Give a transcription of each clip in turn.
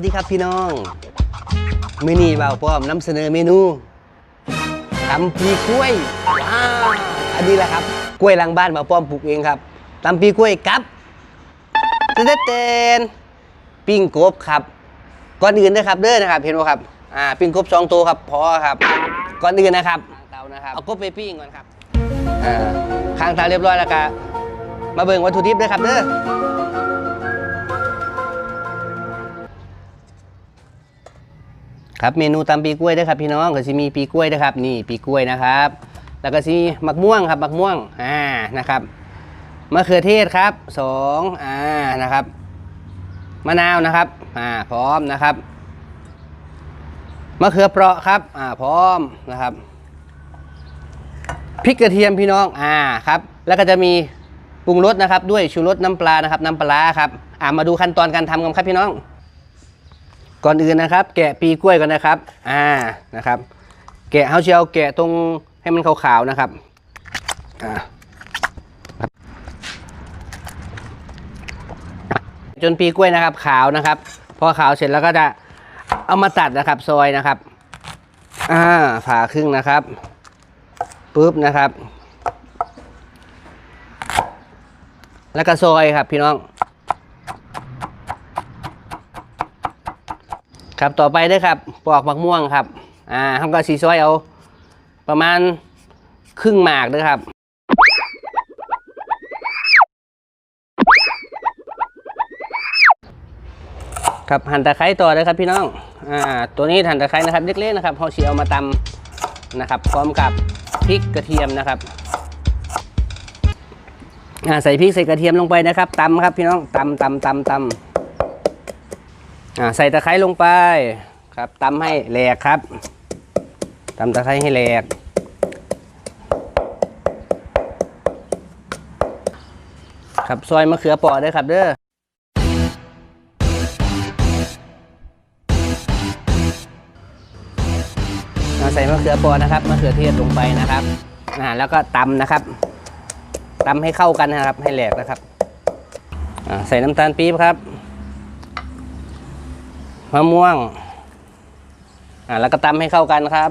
วัสดีครับพี่น้องมือนี้บ่าวป้อมนำเสนอเมนูตำปีกล้วยว้าวอันนี้แหละครับกล้วยหลังบ้านบ่าวป้อมปลูกเองครับตำปีกล้วยกับเต้นเต้นปิ้งกบครับก่อนอื่นนะครับเด้อนะครับเห็นไหมครับอ่าปิ้งกบสองตัวครับพอครับก่อนอื่นนะครับเตานะครับเอากบไปปิ้งก่อนครับอ่าข้างเตาเรียบร้อยแล้วก็มาเบิ่งวัตถุดิบด้วยครับเด้อ ครับเมนูตำปีกล้วยด้วยครับพี่น้องก็จะมีปีกล้วยนะครับ นี่ปีกล้วยนะครับ แล้วก็จะมีมะม่วงครับมะม่วงอ่านะครับมะเขือเทศครับสองอ่านะครับมะนาวนะครับอ่าพร้อมนะครับมะเขือเปราะครับอ่าพร้อมนะครับพริกกระเทียมพี่น้องอ่าครับแล้วก็จะมีปรุงรสนะครับ ด้วยชูรสน้ำปลานะครับน้ำปลาร้าครับอ่ามาดูขั้นตอนการทำกันครับพี่น้อง ก่อนอื่นนะครับ แกะปีกล้วยก่อนนะครับ อ่านะครับ แกะเฮาเชียวแกะตรงให้มันขาวๆนะครับอ่าจนปีกล้วยนะครับ ขาวนะครับ พอขาวเสร็จแล้วก็จะเอามาตัดนะครับ ซอยนะครับ อ่าผ่าครึ่งนะครับปุ๊บนะครับ แล้วก็ซอยครับพี่น้อง ครับต่อไปด้วยครับปอกมะม่วงครับอ่าทำก็สีซอยเอาประมาณครึ่งหมากด้วยครับครับหั่นตะไคร้ต่อเลยครับพี่น้อง อ่า ตัวนี้หั่นตะไคร้นะครับเล็กๆนะครับเขาเชีเอามาตำนะครับ พร้อมกับพริกกระเทียมนะครับ อ่าใส่พริกใส่กระเทียมลงไปนะครับตำครับพี่น้องตำตำตำตำ อ่าใส่ตะไคร้ลงไปครับตำให้แหลกครับตำตะไคร้ให้แหลกครับซอยมะเขือเปอด้วยครับเด้ออ่าใส่มะเขือเปอนะครับมะเขือเทศลงไปนะครับอ่าแล้วก็ตำนะครับตำให้เข้ากันนะครับให้แหลกนะครับอ่าใส่น้ำตาลปี๊บครับ มะม่วง อ่าแล้วก็ตำให้เข้ากันครับ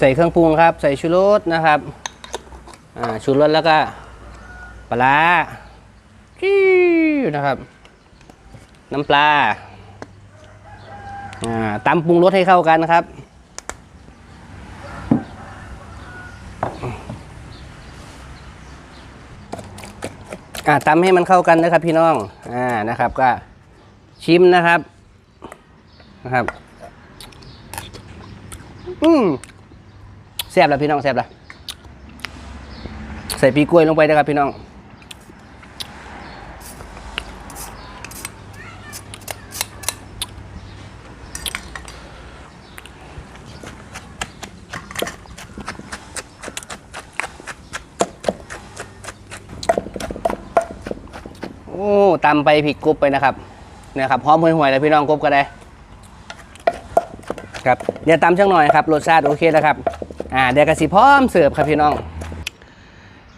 ใส่เครื่องปรุงครับ ใส่ชูรสนะครับ อ่าชูรสแล้วก็ปลาร้าจิ้วนะครับ น้ำปลา อ่าตำปรุงรสให้เข้ากันครับ อ่าตำให้มันเข้ากันนะครับ พี่น้องอ่านะครับ ก็ชิมนะครับนะครับ อืมแซ่บแล้วพี่น้องแซ่บแล้วใส่ปีกล้วยลงไปนะครับพี่น้อง โอ้ ตำไปผิดกรุบไปนะครับเนี่ยครับหอมห่วยๆเลยพี่น้องกรุบก็ได้ครับเดี๋ยวตำช่างหน่อยครับรสชาติโอเคแล้วครับอ่าเดี๋ยวกระสีพร้อมเสิร์ฟครับพี่น้อง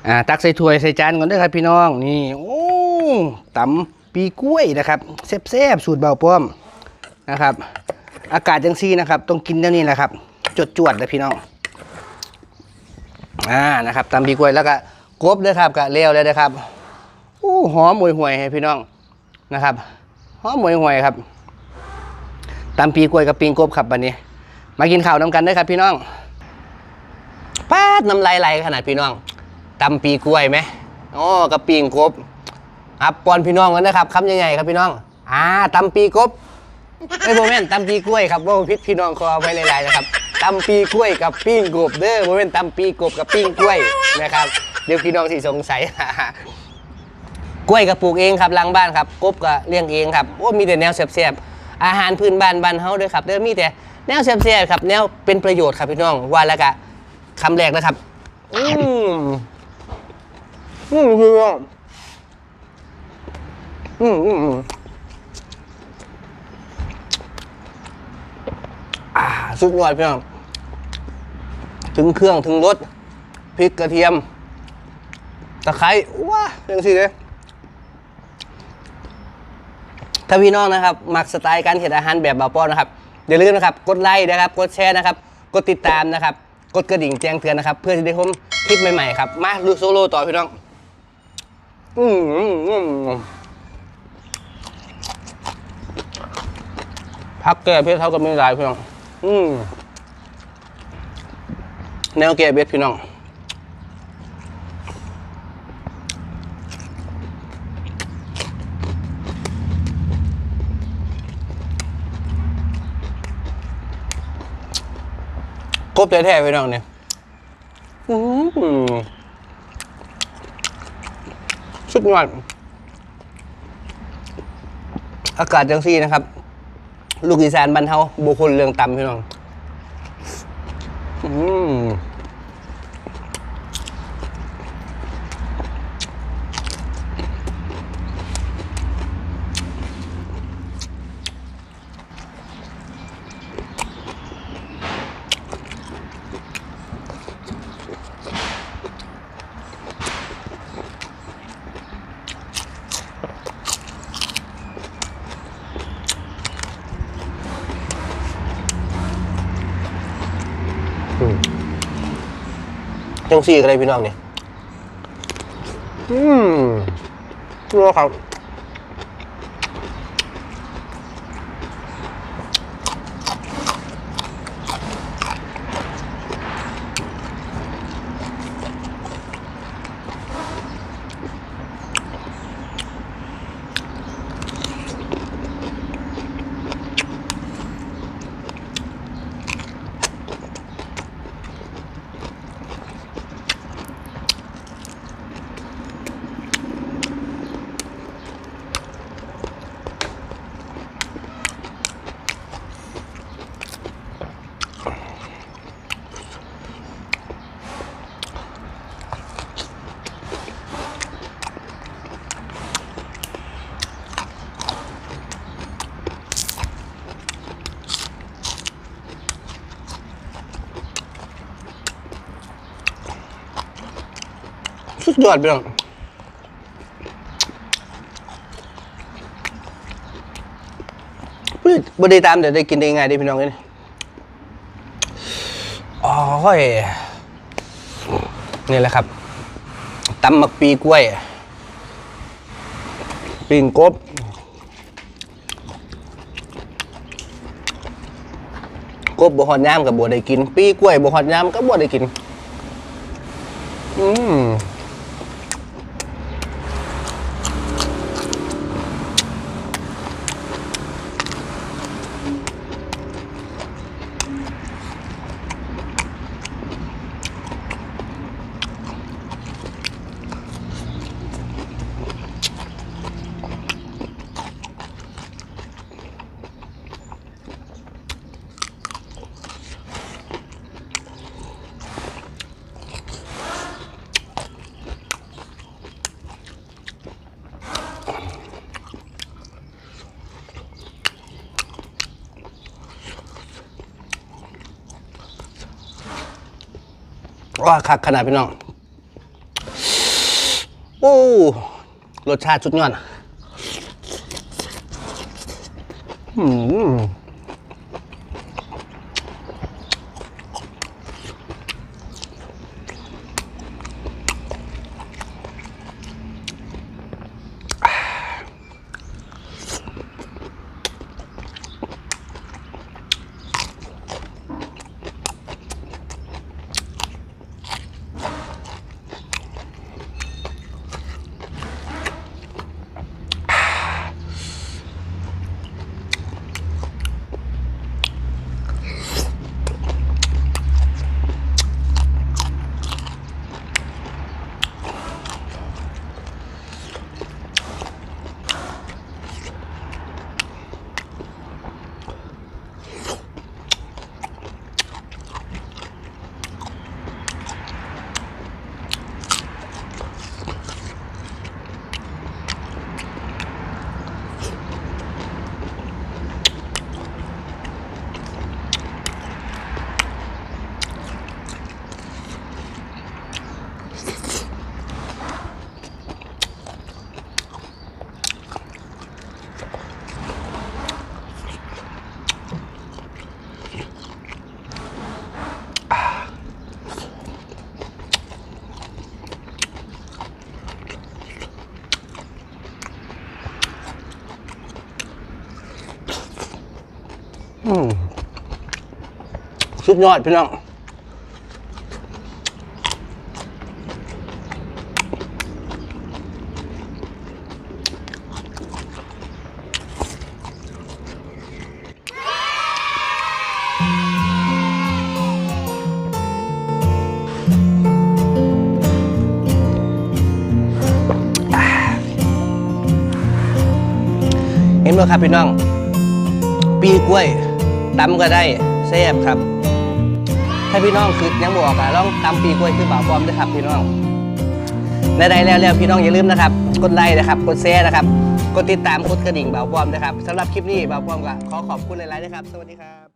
อ่าตักใส่ถ้วยใส่จานก่อนด้วยครับพี่น้องนี่โอ้ตำปีกล้วยนะครับแซ่บๆสูตรเบาป้อมนะครับ อากาศจังซี่นะครับ ต้องกินเดี๋ยวนี้แหละครับจวดๆเลยพี่น้องอ่านะครับตำปีกล้วยแล้วก็กบด้วยครับกะเลี้ยวเลยนะครับ อู้หอมหวยหวยให้พี่น้องนะครับหอมหวยหวยครับตำปีกล้วยกับปิงกบครับวันนี้ มากินข้าวน้ำกันด้วยครับพี่น้องป้าดน้ำลายไหลขนาดพี่น้องตำปีกล้วยไหมอ๋อกับปิงกบครับปอนพี่น้องกันนะครับคำใหญ่ๆครับพี่น้องอ่าตำปีกบไอ้โมเมนต์ตำปีกล้วยครับว่าพิษพี่น้องคอไว้หลายๆนะครับตำปีกล้วยกับปิ้งกบเด้อโมเมนตำปีกบกับปิ้งกล้วยนะครับเดี๋ยวพี่น้องสิสงสัย กล้วยก็ปลูกเองครับหลังบ้านครับกบก็เลี้ยงเองครับโอ้มีแต่แนวแซ่บๆอาหารพื้นบ้านบ้านเฮาด้วยครับเด้อมีแต่แนวแซ่บๆครับ แนวเป็นประโยชน์ครับพี่น้องว่าแล้วก็คำแรกนะครับ อืมอืมพี่น้องอืมอืมอืมอ่าสุดยอดพี่น้องถึงเครื่องถึงรสพริกกระเทียมตะไคร้ว้ายังสิเลย ถ้าพี่น้องนะครับ มักสไตล์การเห็ดอาหารแบบบาป้อนนะครับ อย่าลืมนะครับ กดไลค์นะครับ กดแชร์นะครับ กดติดตามนะครับ กดกระดิ่งแจ้งเตือนนะครับ เพื่อจะได้ชมคลิปใหม่ๆครับ มาลูโซโล่ต่อพี่น้องอืมอืมอืมพักแก่เพชรเท่ากับไม่ลายพี่น้อง อืมแนวแก่เบ็ดพี่น้อง กบแท้ๆพี่น้องเนี่ยอืมสุดยอดอากาศจังซี่นะครับ ลูกอีสานบ้านเฮาบุคคลเรื่องต่ำพี่น้อง อืม จังซี่อะไรพี่น้องเนี่ยอืมรัวครับ สุดยอดพี่น้องบ่ได้ตามเดี๋ยวได้กินได้ง่ายด้พี่น้องเลยโอ้ยนี่แหละครับตำหมักปีกล้วยปิ่งกบกบบ่ฮอดยามกับบ่ได้กิน ปีกล้วยบ่ฮอดยามก็บ่ได้กิน อืม ก็คักขนาดพี่น้องโอ้รสชาติสุดยอดอืม สุดยอดพี่น้องเห็นไหมครับพี่น้อง ปีกล้วยตำก็ได้แซ่บครับ ถ้าพี่น้องคือยังบอกอะลองตามปีกล้วยคือบ่าวพอมด้วยครับพี่น้องในใดแล้วแล้วพี่น้องอย่าลืมนะครับ กดไลค์นะครับ กดแชร์นะครับ กดติดตามกดกระดิ่งบ่าวพอมนะครับสำหรับคลิปนี้บ่าวพอมก็ขอขอบคุณหลายๆนะครับ สวัสดีครับ